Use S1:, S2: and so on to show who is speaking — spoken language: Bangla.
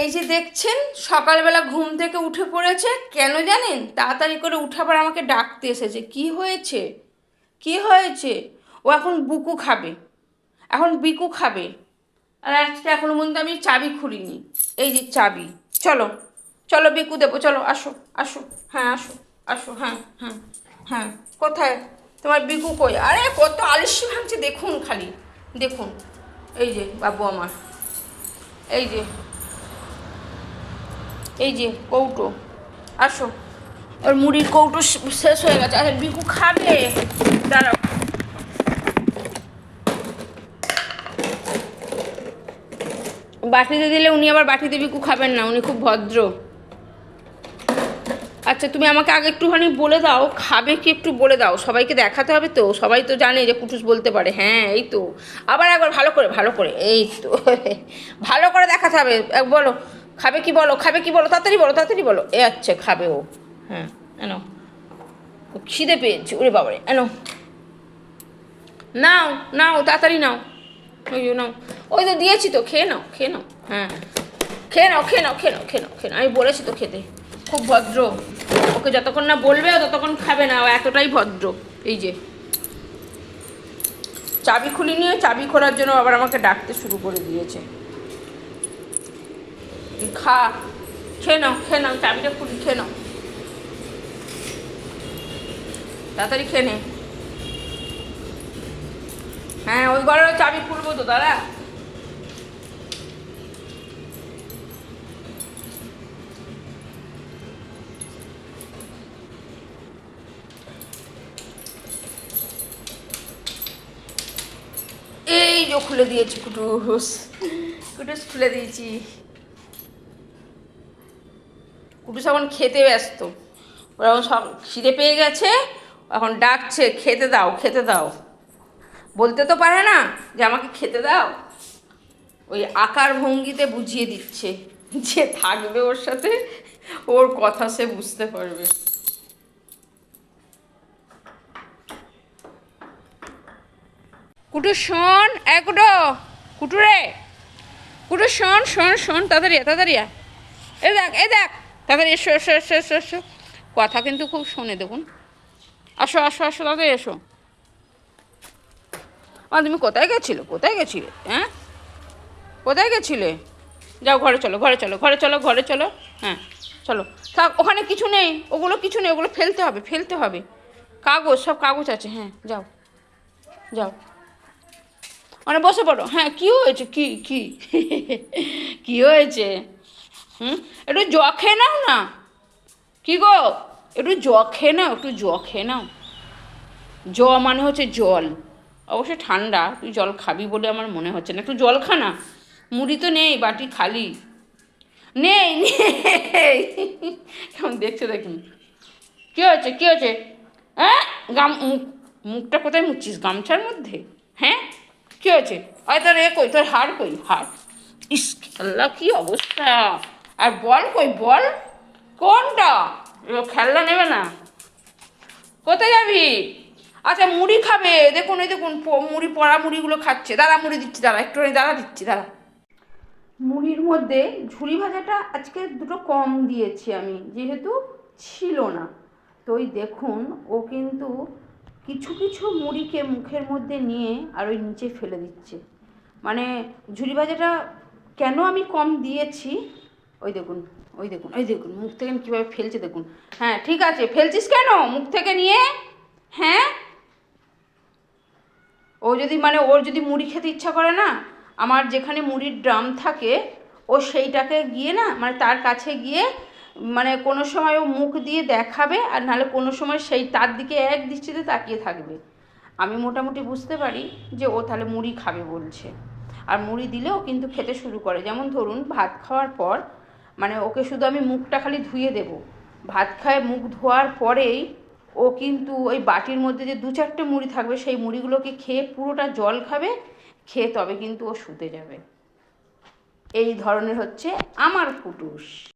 S1: এই যে দেখছেন, সকালবেলা ঘুম থেকে উঠে পড়েছে। কেন জানেন? তাড়াতাড়ি করে উঠে আবার আমাকে ডাকতে এসেছে। কি হয়েছে? কি হয়েছে? ও এখন বুকু খাবে। এখন বিকু খাবে। আর আজকে এখনও পর্যন্ত আমি চাবি খুলিনি। এই যে চাবি। চলো চলো বিকু দেবো। চলো, আসো আসো। হ্যাঁ আসো আসো। হ্যাঁ হ্যাঁ হ্যাঁ। কোথায়? তোমার বিকু কই? আরে, কত আলিসি ভাঙছে। দেখুন খালি। দেখুন। এই যে বাবু আমার। এই যে। এই যে কৌটো, আসো। ওর মুড়ির কৌটো শেষ হয়ে গেছে। আচ্ছা বিকু খাবে। দাঁড়াও। বাটিতে দিলে উনি আবার বাটিতে বিকু খাবেন না, উনি খুব ভদ্র। আচ্ছা তুমি আমাকে আগে একটুখানি বলে দাও, খাবে কি একটু বলে দাও। সবাইকে দেখাতে হবে তো, সবাই তো জানে যে কুটুস বলতে পারে। হ্যাঁ এই তো। আবার একবার ভালো করে ভালো করে, এই তো। ভালো করে দেখাতে হবে। বলো। খাবে কি বলো, খাবে কি বলো, তাড়াতাড়ি বলো তাড়াতাড়ি বলো। এ আচ্ছা খাবে ও। হ্যাঁ এনো। খিদে পেয়েছে, ওরে বাবারে, এনো। নাও নাও, তাড়াতাড়ি নাও। ওই নাও। ওই তো দিয়েছি তো, খেয়ে নাও খেয়ে নাও। হ্যাঁ। খেয়ে নাও খেয়ে নাও খেয়ে নাও খেয়ে নাও খেয়ে নাও। আমি বলেছি তো খেতে। খুব ভদ্র। ওকে যতক্ষণ না বলবে ততক্ষণ খাবে না। ও এতটাই ভদ্র। এই যে। চাবি খুলি নিয়ে চাবি খোলার জন্য আবার আমাকে ডাকতে শুরু করে দিয়েছে। খা, খেয়ে নাও খেয়ে নাও, চাবিটা খুলি খেয়ে নাও। তাড়াতাড়ি খেয়ে নে। হ্যাঁ ওই ঘরের চাবি খুলবো তো, দাদা। এই যে খুলে দিয়েছি, কুটুস। কুটুস, খুলে দিয়েছি। কুটুস এখন খেতে ব্যস্ত। ওরা সব খিদে পেয়ে গেছে, এখন ডাকছে, খেতে দাও খেতে দাও। বলতে তো পারে না যে আমাকে খেতে দাও। ওই আকার ভঙ্গিতে বুঝিয়ে দিচ্ছে যে থাকবে ওর সাথে, ওর কথা সে বুঝতে পারবে। কুটু শোন, এ কুটো কুটু রে কুটু শোন শোন শোন, তাড়াতাড়ি তাড়াতাড়ি এ দেখ এ দেখ তাড়াতাড়ি এসো এসো এসো এসো এসো। কথা কিন্তু খুব শোনে দেখুন। আসো আসো আসো তাড়াতাড়ি এসো। আর তুমি কোথায় গেছিলে? কোথায় গেছিলে? হ্যাঁ? কোথায় গেছিলে? যাও, ঘরে চলো ঘরে চলো ঘরে চলো ঘরে চলো। হ্যাঁ চলো। থাক, ওখানে কিছু নেই, ওগুলো কিছু নেই, ওগুলো ফেলতে হবে ফেলতে হবে। কাগজ, সব কাগজ আছে হ্যাঁ যাও। যাও। মানে বসে পড়ো। হ্যাঁ কী হয়েছে? কী কী? কী হয়েছে? হুম? একটু জ খেয়ে নাও না। কি গো? একটু জ খেয়ে নাও, একটু জ খেয়ে নাও। জ মানে হচ্ছে জল। অবশ্যই ঠান্ডা, তুই জল খাবি বলে আমার মনে হচ্ছে না। একটু জল খা না। মুড়ি তো নেই, বাটি খালি। নেই নেই। কেমন দেখছে দেখুন কী হয়েছে কী হয়েছে হ্যাঁ? গাম, মুখ, মুখটা কোথায় মুচ্ছিস? গামছার মধ্যে? হ্যাঁ? কী হয়েছে আয় তোর এ কই? তোর হাড় কই? হাড়? ইস খেলনা কী অবস্থা? আর বল কই, বল? কোনটা? খেলনা নেবে না। কোথায় যাবি? আচ্ছা মুড়ি খাবে। দেখুন, এই দেখুন মুড়ি, পড়া মুড়িগুলো খাচ্ছে। দাঁড়া, মুড়ি দিচ্ছি, দাঁড়া একটু দাঁড়া দিচ্ছি, দাঁড়া। মুড়ির মধ্যে ঝুড়ি ভাজাটা আজকে দুটো কম দিয়েছি আমি, যেহেতু ছিল না। তো ওই দেখুন, ও কিন্তু কিছু কিছু মুড়িকে মুখের মধ্যে নিয়ে আর ওই নিচে ফেলে দিচ্ছে। মানে ঝুড়ি ভাজাটা কেন আমি কম দিয়েছি? ওই দেখুন ওই দেখুন ওই দেখুন, মুখ থেকে কীভাবে ফেলছে দেখুন। হ্যাঁ ঠিক আছে, ফেলছিস কেন? মুখ থেকে নিয়ে? হ্যাঁ? ও যদি মানে ওর যদি মুড়ি খেতে ইচ্ছা করে না, আমার যেখানে মুড়ির ড্রাম থাকে, ও সেইটাকে গিয়ে না মানে তার কাছে গিয়ে মানে কোনো সময় ও মুখ দিয়ে দেখাবে, আর নাহলে কোনো সময় সেই তার দিকে এক দৃষ্টিতে তাকিয়ে থাকবে। আমি মোটামুটি বুঝতে পারি যে ও তাহলে মুড়ি খাবে বলছে। আর মুড়ি দিলেও কিন্তু খেতে শুরু করে। যেমন ধরুন, ভাত খাওয়ার পর মানে ওকে শুধু আমি মুখটা খালি ধুয়ে দেব। ভাত খায় মুখ ধোয়ার পরেই ও কিন্তু ওই বাটির মধ্যে যে দু চারটে মুড়ি থাকবে, সেই মুড়িগুলোকে খেয়ে পুরোটা জল খাবে, খেয়ে তবে কিন্তু ও শুতে যাবে। এই ধরনের হচ্ছে আমার কুটুস।